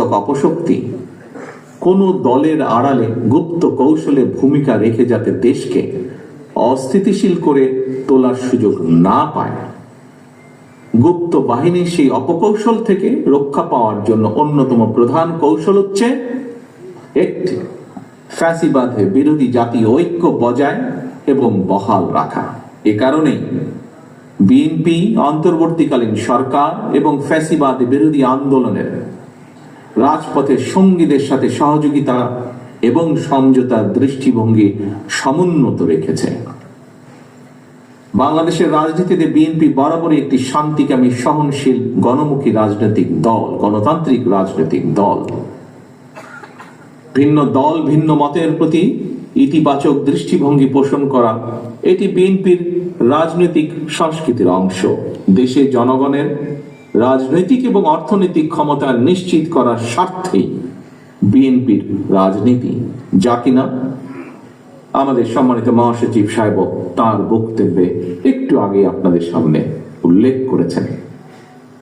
অপশক্তি। কোনো দলের আড়ালে গুপ্ত কৌশলে ভূমিকা রেখে যাতে দেশকে অস্থিতিশীল করে তোলার সুযোগ না পায়। গুপ্ত বাহিনীর সেই অপকৌশল থেকে রক্ষা পাওয়ার জন্য অন্যতম প্রধান কৌশল হচ্ছে একটি ফ্যাসিবাদে বিরোধী জাতীয় ঐক্য বজায় এবং বহাল রাখা। এ কারণেই বিএনপি অন্তর্বর্তীকালীন সরকার এবং ফ্যাসিবাদ বিরোধী আন্দোলনের রাজপথের সঙ্গীদের সাথে সহযোগিতা এবং সমঝোতার দৃষ্টিভঙ্গি সমুন্নত রেখেছে। বাংলাদেশের রাজনীতিতে বিএনপি বরাবরই একটি শান্তিকামী, সহনশীল, গণমুখী রাজনৈতিক দল, গণতান্ত্রিক রাজনৈতিক দল। ভিন্ন দল, ভিন্ন মতের প্রতি ইতিবাচক দৃষ্টিভঙ্গি পোষণ করা এটি বিএনপির রাজনৈতিক সংস্কৃতির অংশ। দেশে জনগণের রাজনৈতিক এবং অর্থনৈতিক ক্ষমতা নিশ্চিত করার স্বার্থেই বিএনপির রাজনীতি। যা কিনা আমাদের সম্মানিত মহাসচিব সাহেব তার বক্তব্যে একটু আগে আপনাদের সামনে উল্লেখ করেছেন।